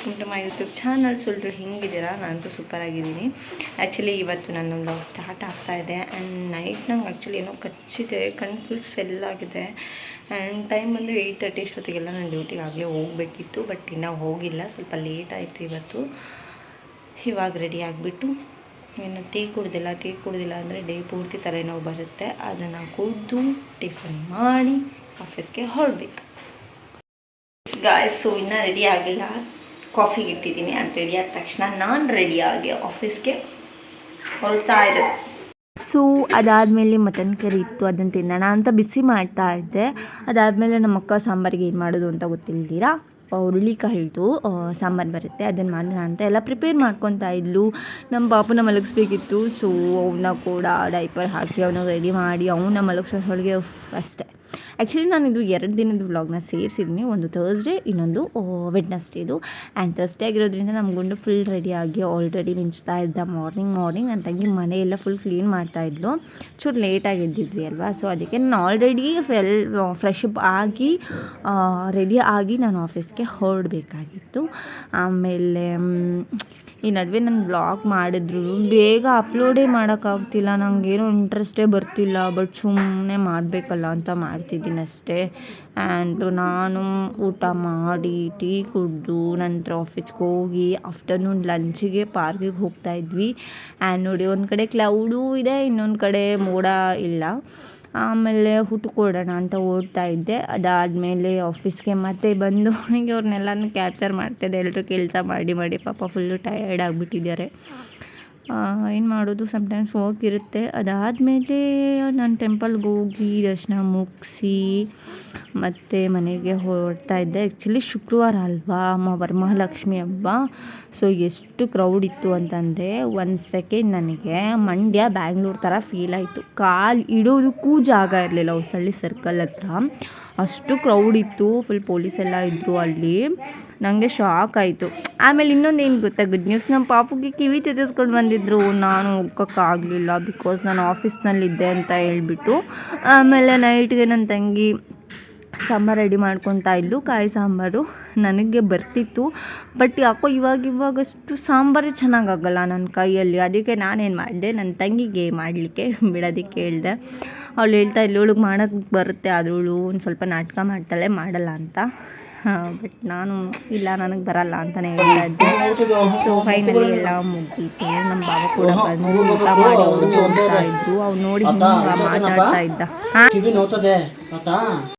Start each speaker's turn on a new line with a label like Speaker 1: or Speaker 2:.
Speaker 1: Welcome to my YouTube channel ಸುಳ್ಳು ಹಿಂಗಿದ್ದೀರಾ? ನಾನಂತೂ ಸೂಪರ್ ಆಗಿದ್ದೀನಿ. ಆ್ಯಕ್ಚುಲಿ ಇವತ್ತು ನನ್ನ ಬ್ಲಾಗ್ ಸ್ಟಾರ್ಟ್ ಆಗ್ತಾ ಇದೆ. ಆ್ಯಂಡ್ ನೈಟ್ ನಂಗೆ ಆ್ಯಕ್ಚುಲಿ ಏನೋ ಕಚ್ಚಿದೆ. ಕಣ್ಣು ಫುಲ್ ಸ್ವೆಲ್ ಆಗಿದೆ. ಆ್ಯಂಡ್ ಟೈಮ್ ಬಂದು ಏಯ್ಟ್ ತರ್ಟಿ ಅಷ್ಟೊತ್ತಿಗೆಲ್ಲ ನಾನು ಡ್ಯೂಟಿಗೆ ಆಗಲೇ ಹೋಗಬೇಕಿತ್ತು. ಬಟ್ ಇನ್ನೂ ಹೋಗಿಲ್ಲ. ಸ್ವಲ್ಪ ಲೇಟ್ ಆಯಿತು ಇವತ್ತು. ಇವಾಗ ರೆಡಿ ಆಗಿಬಿಟ್ಟು ಇನ್ನು ಟೀ ಕುಡ್ದಿಲ್ಲ. ಟೀ ಕುಡ್ದಿಲ್ಲ ಅಂದರೆ ಡೇ ಪೂರ್ತಿ ತಲೆನೋವು ಬರುತ್ತೆ. ಅದನ್ನು ಕುಡಿದು ಟಿಫನ್ ಮಾಡಿ ಆಫೀಸ್ಗೆ ಹೊರಡ್ಬೇಕು. ಗಾಯ್ಸ್ ಇನ್ನೂ ರೆಡಿ ಆಗಿಲ್ಲ. ಕಾಫಿಗೆ ಇಟ್ಟಿದ್ದೀನಿ ಅದು ರೆಡಿ ಆದ ತಕ್ಷಣ ನಾನು ರೆಡಿಯಾಗಿ ಆಫೀಸ್ಗೆ ಹೊರಡ್ತಾ ಇರೋದು.
Speaker 2: ಸೊ ಅದಾದಮೇಲೆ ಮಟನ್ ಕರಿ ಇತ್ತು ಅದನ್ನು ತಿನ್ನೋಣ ಅಂತ ಬಿಸಿ ಮಾಡ್ತಾ ಇದ್ದೆ. ಅದಾದಮೇಲೆ ನಮ್ಮ ಅಕ್ಕ ಸಾಂಬಾರಿಗೆ ಏನು ಮಾಡೋದು ಅಂತ ಗೊತ್ತಿಲ್ದಿರಾ? ಹುರುಳಿಕಾಯಿದು ಸಾಂಬಾರು ಬರುತ್ತೆ ಅದನ್ನು ಮಾಡೋಣ ಅಂತ ಎಲ್ಲ ಪ್ರಿಪೇರ್ ಮಾಡ್ಕೊತಾ ಇದ್ಲು. ನಮ್ಮ ಪಾಪುನ ಮಲಗಿಸ್ಬೇಕಿತ್ತು ಸೊ ಅವನ್ನ ಕೂಡ ಡೈಪರ್ ಹಾಕಿ ಅವನ್ನ ರೆಡಿ ಮಾಡಿ ಅವನ್ನ ಮಲಗಿಸೋಳಿಗೆ ಅಷ್ಟೇ. ಆ್ಯಕ್ಚುಲಿ ನಾನು ಇದು ಎರಡು ದಿನದ ವ್ಲಾಗ್ನ ಸೇರಿಸಿದ್ದೀನಿ ಒಂದು ಥರ್ಸ್ಡೇ ಇನ್ನೊಂದು ವೆಡ್ನಸ್ಡೇದು ಆ್ಯಂಡ್ ಥರ್ಸ್ಡೇ ಆಗಿರೋದ್ರಿಂದ ನಮ್ಮ ಗುಂಡು ಫುಲ್ ರೆಡಿಯಾಗಿ ಆಲ್ರೆಡಿ ಮಿಂಚ್ತಾ ಇದ್ದ ಮಾರ್ನಿಂಗ್ ಮಾರ್ನಿಂಗ್ ನನ್ನ ತಂಗಿ ಮನೆಯೆಲ್ಲ ಫುಲ್ ಕ್ಲೀನ್ ಮಾಡ್ತಾಯಿದ್ಲು ಚೂರು ಲೇಟಾಗಿ ಎದ್ದಿದ್ವಿ ಅಲ್ವಾ? ಸೊ ಅದಕ್ಕೆ ನಾನು ಆಲ್ರೆಡಿ ಫೆಲ್ ಫ್ರೆಶ್ ಅಪ್ ಆಗಿ ರೆಡಿ ಆಗಿ ನಾನು ಆಫೀಸ್ಗೆ ಹೊರಡಬೇಕಾಗಿತ್ತು. ಆಮೇಲೆ ಈ ನಡುವೆ ನಾನು ಬ್ಲಾಗ್ ಮಾಡಿದ್ರು. ಬೇಗ ಅಪ್ಲೋಡೇ ಮಾಡೋಕ್ಕಾಗ್ತಿಲ್ಲ. ನನಗೇನು ಇಂಟ್ರೆಸ್ಟೇ ಬರ್ತಿಲ್ಲ. ಬಟ್ ಸುಮ್ಮನೆ ಮಾಡಬೇಕಲ್ಲ ಅಂತ ಮಾಡ್ತಿದ್ದೀನಿ ಅಷ್ಟೇ. ಆ್ಯಂಡ್ ನಾನು ಊಟ ಮಾಡಿ ಟೀ ಕುಡಿದು, ನಂತರ ಆಫೀಸ್ಗೆ ಹೋಗಿ ಆಫ್ಟರ್ನೂನ್ ಲಂಚಿಗೆ ಪಾರ್ಕಿಗೆ ಹೋಗ್ತಾಯಿದ್ವಿ ಆ್ಯಂಡ್ ನೋಡಿ ಒಂದು ಕಡೆ ಕ್ಲೌಡೂ ಇದೆ, ಇನ್ನೊಂದು ಕಡೆ ಮೋಡ ಇಲ್ಲ. ಆಮೇಲೆ ಹುಟ್ಟು ಕೊಡೋಣ ಅಂತ ಓಡ್ತಾ ಇದ್ದೆ. ಅದಾದಮೇಲೆ ಆಫೀಸ್ಗೆ ಮತ್ತೆ ಬಂದು ಹೀಗೆ ಕ್ಯಾಪ್ಚರ್ ಮಾಡ್ತಿದ್ದೆ. ಎಲ್ಲರೂ ಕೆಲಸ ಮಾಡಿ ಮಾಡಿ ಪಾಪ ಫುಲ್ಲು ಟಯರ್ಡ್ ಆಗಿಬಿಟ್ಟಿದ್ದಾರೆ. ಏನು ಮಾಡೋದು? ಸಮ್ಟೈಮ್ಸ್ ಇರುತ್ತೆ. ಅದಾದಮೇಲೆ ನಾನು ಟೆಂಪಲ್ಗೆ ಹೋಗಿ ದರ್ಶನ ಮುಗಿಸಿ ಮತ್ತು ಮನೆಗೆ ಹೊರಡ್ತಾ ಇದ್ದೆ. ಆ್ಯಕ್ಚುಲಿ ಶುಕ್ರವಾರ ಅಲ್ವಾ? ಅಮ್ಮ ವರಮಹಾಲಕ್ಷ್ಮಿ ಹಬ್ಬ ಸೊ ಎಷ್ಟು ಕ್ರೌಡ್ ಇತ್ತು ಅಂತಂದರೆ ಒಂದು ಸೆಕೆಂಡ್ ನನಗೆ ಮಂಡ್ಯ ಬ್ಯಾಂಗ್ಳೂರು ಥರ ಫೀಲ್ ಆಯಿತು. ಕಾಲು ಇಡೋದಕ್ಕೂ ಜಾಗ ಇರಲಿಲ್ಲ ಹೊಸಳ್ಳಿ ಸರ್ಕಲ್ ಹತ್ರ. ಅಷ್ಟು ಕ್ರೌಡ್ ಇತ್ತು. ಫುಲ್ ಪೊಲೀಸ್ ಎಲ್ಲ ಇದ್ದರು ಅಲ್ಲಿ. ನನಗೆ ಶಾಕ್ ಆಯಿತು. ಆಮೇಲೆ ಇನ್ನೊಂದು ಏನು ಗೊತ್ತಾ ಗುಡ್ ನ್ಯೂಸ್ ನಮ್ಮ ಪಾಪುಗೆ ಕಿವಿ ತೆಗೆಸ್ಕೊಂಡು ಬಂದಿದ್ರು. ನಾನು ಹೋಗೋಕ್ಕಾಗಲಿಲ್ಲ ಬಿಕಾಸ್ ನಾನು ಆಫೀಸ್ನಲ್ಲಿದ್ದೆ ಅಂತ ಹೇಳ್ಬಿಟ್ಟು. ಆಮೇಲೆ ನೈಟ್ಗೆ ನನ್ನ ತಂಗಿ ಸಾಂಬಾರು ರೆಡಿ ಮಾಡ್ಕೊತಾ ಇದ್ಲು. ಕಾಯಿ ಸಾಂಬಾರು ನನಗೆ ಬರ್ತಿತ್ತು. ಬಟ್ ಯಾಕೋ ಇವಾಗ ಇವಾಗಷ್ಟು ಸಾಂಬಾರೇ ಚೆನ್ನಾಗಾಗಲ್ಲ ನನ್ನ ಕೈಯಲ್ಲಿ. ಅದಕ್ಕೆ ನಾನೇನು ಮಾಡಿದೆ ನನ್ನ ತಂಗಿಗೆ ಮಾಡಲಿಕ್ಕೆ ಬಿಡೋದಕ್ಕೆ ಹೇಳಿದೆ. ಅವಳು ಹೇಳ್ತಾ ಇದ್ಲು ಅವಳಿಗೆ ಮಾಡೋಕ್ಕೆ ಬರುತ್ತೆ ಆದವಳು ಒಂದು ಸ್ವಲ್ಪ ನಾಟಕ ಮಾಡ್ತಾಳೆ, ಮಾಡಲ್ಲ ಅಂತ. ಬಟ್ ನಾನು ಇಲ್ಲ ನನಗೆ ಬರಲ್ಲ ಅಂತಲೇ ಹೇಳ್ತಾ ಇದ್ದೆ. ಸೊ ಫೈನಲಿ ಎಲ್ಲ ಮುಗೀತು. ನಮ್ಮ ಬಾಬಾ ಕೂಡ ಬಂದು ಊಟ ಮಾಡಿ ಅವ್ರು ಹೋಗ್ತಾ ಇದ್ರು. ಅವ್ನು ನೋಡಿ ಹಿಂಗೆ ಮಾತಾಡ್ತಾ ಇದ್ದ.